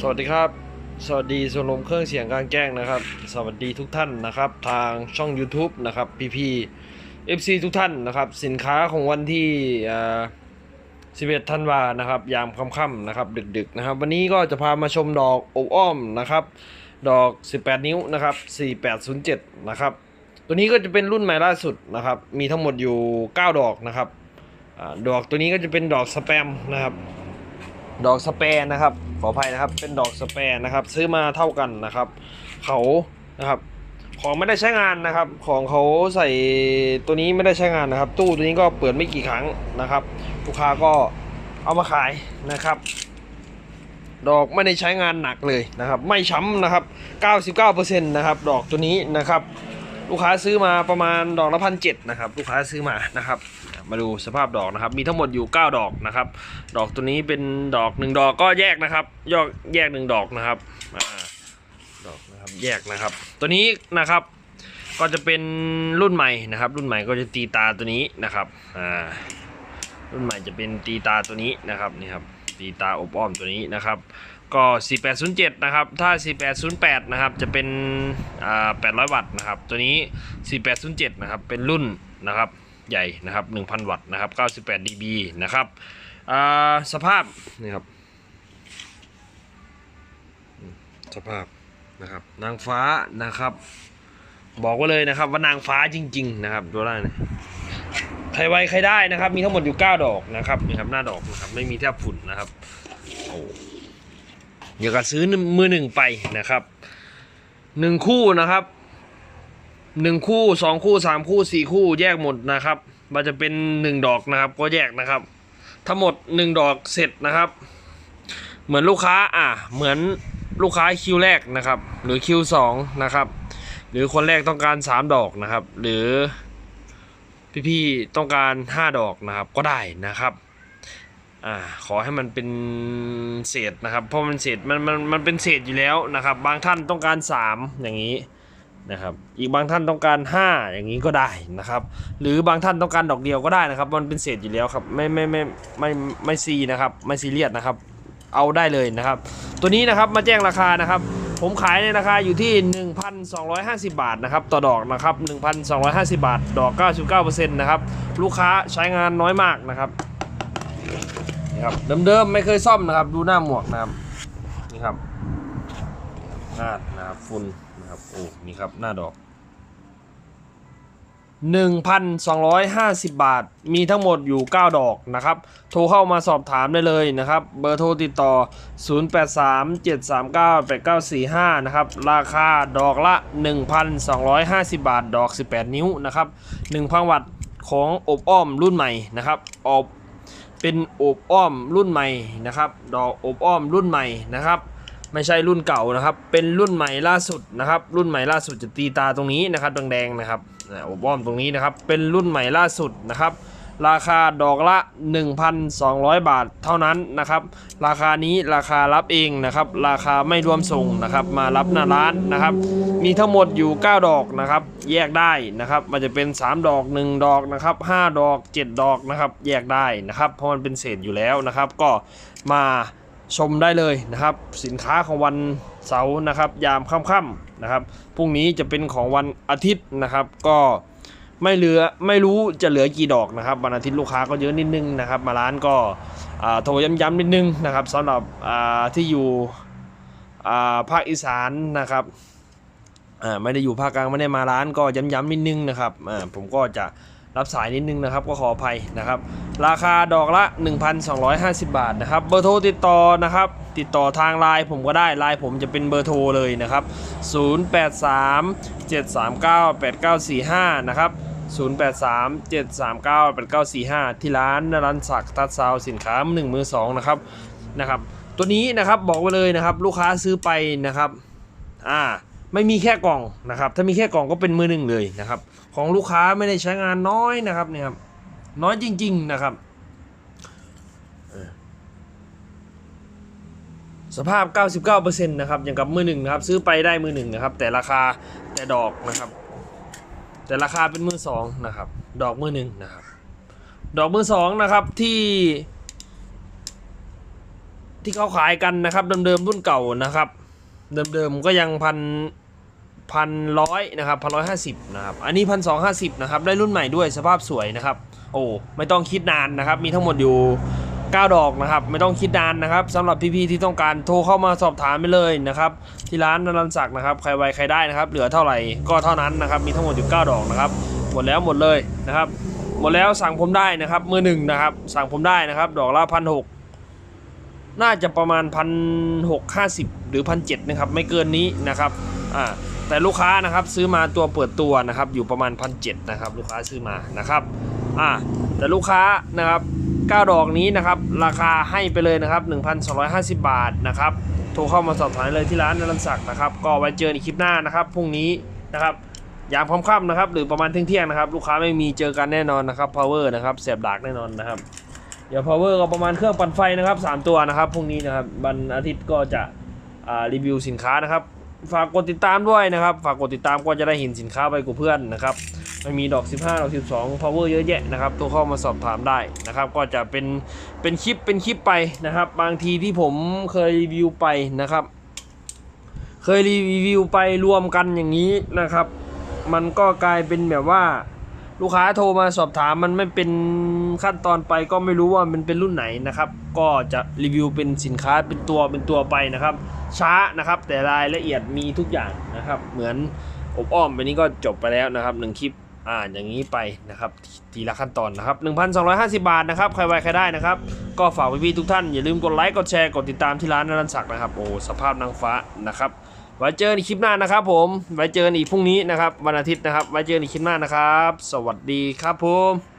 สวัสดีครับ สวัสดีส่วนลมเครื่องเสียงกลางแจ้งนะครับ สวัสดีทุกท่านนะครับ ทางช่อง YouTube นะครับพีพี FC ทุกท่านนะครับ สินค้าของวันที่เอ่อ11ธันวานะครับ ยามค่ำๆนะครับ ดึกๆนะครับ วันนี้ก็จะพามาชมดอกอบอ้อมนะครับ ดอก 18 นิ้วนะครับ 4807 นะครับ ตัวนี้ก็จะเป็นรุ่นใหม่ล่าสุดนะครับ มีทั้งหมดอยู่ 9 ดอกนะครับอดอกตัวนี้ก็จะเป็นดอกสแปมนะครับ ดอกสเปร์นะครับ ขออภัยนะครับ เป็นดอกสเปร์นะครับ ซื้อมาเท่ากันนะครับ เขานะครับ ของไม่ได้ใช้งานนะครับ ของเขาใส่ตัวนี้ไม่ได้ใช้งานนะครับ ตู้ตัวนี้ก็เปิดไม่กี่ครั้งนะครับ ลูกค้าก็เอามาขายนะครับ ดอกไม่ได้ใช้งานหนักเลยนะครับ ไม่ช้ำนะครับ 99%นะครับ ดอกตัวนี้นะครับ ลูกค้าซื้อมาประมาณดอกละพันเนะครับ ลูกค้าซื้อมานะครับ มาดูสภาพดอกนะครับ มีทั้งหมดอยู่ 9 ดอกนะครับ ดอกตัวนี้เป็นดอกหนึ่งดอกก็แยกนะครับยอกแยกหนึ่งดอกนะครับอดอกนะครับแยกนะครับ ตัวนี้นะครับก็จะเป็นรุ่นใหม่นะครับ รุ่นใหม่ก็จะตีตาตัวนี้นะครับอ่ารุ่นใหม่จะเป็นตีตาตัวนี้นะครับนี่ครับตีตาอบอ้อมตัวนี้นะครับ ก็ 4807 นะครับ ถ้า 4808 นะครับ จะเป็น อ่า 800 วัตต์นะครับ ตัวนี้ 4807 นะครับ เป็นรุ่นนะครับ ใหญ่นะครับ 1,000 วัตต์นะครับ 98 dB นะครับ อ่า สภาพ นี่ครับ สภาพนะครับ นางฟ้านะครับ บอกไว้เลยนะครับว่านางฟ้าจริง ๆ นะครับดูได้นะใครไวใครได้นะครับ มีทั้งหมดอยู่ 9 ดอกนะครับ นี่ครับ หน้าดอกนะครับ ไม่มีแทบฝุ่นนะครับ โอ้ เดี๋ยวก็ซื้อมือหนึ่งไปนะครับหนึ่งคู่นะครับหนึ่งคู่สองคู่สามคู่สี่คู่แยกหมดนะครับมันจะเป็นหนึ่งดอกนะครับ ก็แยกนะครับ ทั้งหมดหนึ่งดอกเสร็จนะครับ เหมือนลูกค้าอะเหมือนลูกค้าคิวแรกนะครับ หรือคิวสองนะครับ หรือคนแรกต้องการสามดอกนะครับ หรือพี่ๆต้องการห้าดอกนะครับก็ได้นะครับ อ่าขอให้มันเป็นเศษนะครับ เพราะมันเศษมันมันมันเป็นเศษอยู่แล้วนะครับ บางท่านต้องการ 3 อย่างนี้นะครับ อีกบางท่านต้องการ 5 อย่างนี้ก็ได้นะครับ หรือบางท่านต้องการดอกเดียวก็ได้นะครับ มันเป็นเศษอยู่แล้วครับไม่ไม่ไม่ไม่ไม่ซีนะครับไม่ซีเรียสนะครับ เอาได้เลยนะครับ ตัวนี้นะครับมาแจ้งราคานะครับ ผมขายในราคาอยู่ที่ 1,250 บาทนะครับต่อดอกนะครับ 1,250 บาท ดอก 99%นะครับลูกค้าใช้งานน้อยมากนะครับ นี่ครับเดิมๆไม่เคยซ่อมนะครับ ดูหน้าหมวกนะครับนี่ครับหน้านะครับฝุ่นนะครับโอ้นี่ครับหน้าดอก 1,250 บาท มีทั้งหมดอยู่ 9 ดอกนะครับ โทรเข้ามาสอบถามได้เลยนะครับ เบอร์โทรติดต่อ 0837398945 นะครับ ราคาดอกละ 1,250 บาท ดอก 18 นิ้วนะครับ 1,000 วัตต์ของอบอ้อมรุ่นใหม่นะครับอบ เป็นอบอ้อมรุ่นใหม่นะครับ ดอกอบอ้อมรุ่นใหม่นะครับ ไม่ใช่รุ่นเก่านะครับ เป็นรุ่นใหม่ล่าสุดนะครับ รุ่นใหม่ล่าสุดจะตีตาตรงนี้นะครับแดงๆนะครับอ่าอบอ้อมตรงนี้นะครับ เป็นรุ่นใหม่ล่าสุดนะครับ ราคาดอกละ 1,200 บาทเท่านั้นนะครับ ราคานี้ราคารับเองนะครับ ราคาไม่รวมส่งนะครับ มารับหน้าร้านนะครับ มีทั้งหมดอยู่ 9 ดอกนะครับ แยกได้นะครับ มันจะเป็น 3 ดอก 1 ดอกนะครับ 5 ดอก 7 ดอกนะครับ แยกได้นะครับ เพราะมันเป็นเศษอยู่แล้วนะครับ ก็มาชมได้เลยนะครับ สินค้าของวันเสาร์นะครับ ยามค่ำๆนะครับพรุ่งนี้จะเป็นของวันอาทิตย์นะครับ ก็ ไม่เหลือไม่รู้จะเหลือกี่ดอกนะครับวันอาทิตย์ลูกค้าก็เยอะนิดนึงนะครับ มาร้านก็โทรย้ำๆนิดนึงนะครับสำหรับที่อยู่ภาคอีสานนะครับไม่ได้อยู่ภาคกลางไม่ได้มาร้านก็ย้ำๆนิดนึงนะครับผมก็จะรับสายนิดนึงนะครับก็ขออภัยนะครับ ราคาดอกละ 1,250 บาทนะครับ เบอร์โทรติดต่อนะครับ ติดต่อทางไลน์ผมก็ได้ไลน์ผมจะเป็นเบอร์โทรเลยนะครับ 083 739 8945 นะครับ 083 739 8945 ที่ร้านนรันศักดิ์ทัดซาวสินค้าหนึ่งมือสองนะครับนะครับ ตัวนี้นะครับบอกไว้เลยนะครับ ลูกค้าซื้อไปนะครับอ่าไม่มีแค่กล่องนะครับ ถ้ามีแค่กล่องก็เป็นมือหนึ่งเลยนะครับ ของลูกค้าไม่ได้ใช้งานน้อยนะครับเนี่ยครับน้อยจริง ๆนะครับเออสภาพ 99%นะครับอย่างกับมือหนึ่งนะครับ ซื้อไปได้มือหนึ่งนะครับ แต่ราคาแต่ดอกนะครับ แต่ราคาเป็นมือสองนะครับ ดอกมือหนึ่งนะครับ ดอกมือสองนะครับที่ ที่เขาขายกันนะครับ เดิมๆรุ่นเก่านะครับ เดิมๆก็ยังพันพันร้อยนะครับพันร้อยห้าสิบนะครับ อันนี้พันสองห้าสิบนะครับ ได้รุ่นใหม่ด้วยสภาพสวยนะครับ โอ้ไม่ต้องคิดนานนะครับ มีทั้งหมดอยู่ 9 ดอกนะครับ ไม่ต้องคิดนานนะครับสำหรับพี่ๆที่ต้องการโทรเข้ามาสอบถามไปเลยนะครับ ที่ร้านนรันศักดิ์นะครับ ใครไวใครได้นะครับ เหลือเท่าไหร่ก็เท่านั้นนะครับ มีทั้งหมดอยู่9ดอกนะครับ หมดแล้วหมดเลยนะครับ หมดแล้วสั่งผมได้นะครับ มือหนึ่งนะครับ สั่งผมได้นะครับ ดอกละพันหกน่าจะประมาณพันหกห้าสิบหรือพันเจ็ดนะครับ ไม่เกินนี้นะครับ อ่า แต่ลูกค้านะครับซื้อมาตัวเปิดตัวนะครับ อยู่ประมาณพันเจ็ดนะครับ ลูกค้าซื้อมานะครับ อ่า แต่ลูกค้านะครับ 9 ดอกนี้นะครับราคาให้ไปเลยนะครับ 1,250 บาทนะครับโทรเข้ามาสอบถามเลยที่ร้านนรันศักดิ์นะครับก็ไว้เจอในคลิปหน้านะครับพรุ่งนี้นะครับอย่ามพร้อมค่ำนะครับหรือประมาณเที่ยงๆนะครับลูกค้าไม่มีเจอกันแน่นอนนะครับ power นะครับเสียบดากแน่นอนนะครับเดี๋ยว power ก็ประมาณเครื่องปั่นไฟนะครับ 3 ตัวนะครับพรุ่งนี้นะครับวันอาทิตย์ก็จะรีวิวสินค้านะครับ ฝากกดติดตามด้วยนะครับ ฝากกดติดตามก็จะได้เห็นสินค้าไปกับเพื่อนนะครับ ไม่มีดอก 15 ดอก 12 power เยอะแยะนะครับโทรเข้ามาสอบถามได้นะครับ ก็จะเป็นเป็นคลิปเป็นคลิปไปนะครับ บางทีที่ผมเคยรีวิวไปนะครับ เคยรีวิวไปรวมกันอย่างนี้นะครับ มันก็กลายเป็นแบบว่าลูกค้าโทรมาสอบถามมันไม่เป็นขั้นตอนไปก็ไม่รู้ว่ามันเป็นรุ่นไหนนะครับ ก็จะรีวิวเป็นสินค้าเป็นตัวเป็นตัวไปนะครับ ช้านะครับ แต่รายละเอียดมีทุกอย่างนะครับ เหมือนอบอ้อมไปนี้ก็จบไปแล้วนะครับหนึ่งคลิป อ่าอย่างนี้ไปนะครับทีละขั้นตอนนะครับ 1,250 บาทนะครับ ใครไวใครได้นะครับ ก็ฝากพี่ๆทุกท่าน อย่าลืมกดไลค์กดแชร์กดติดตามที่ร้านนันศักดิ์นะครับโอ้สภาพนางฟ้านะครับไว้เจอในคลิปหน้านะครับ ผมไว้เจอกันอีกพรุ่งนี้นะครับวันอาทิตย์นะครับไว้เจอกันคลิปหน้านะครับ สวัสดีครับผม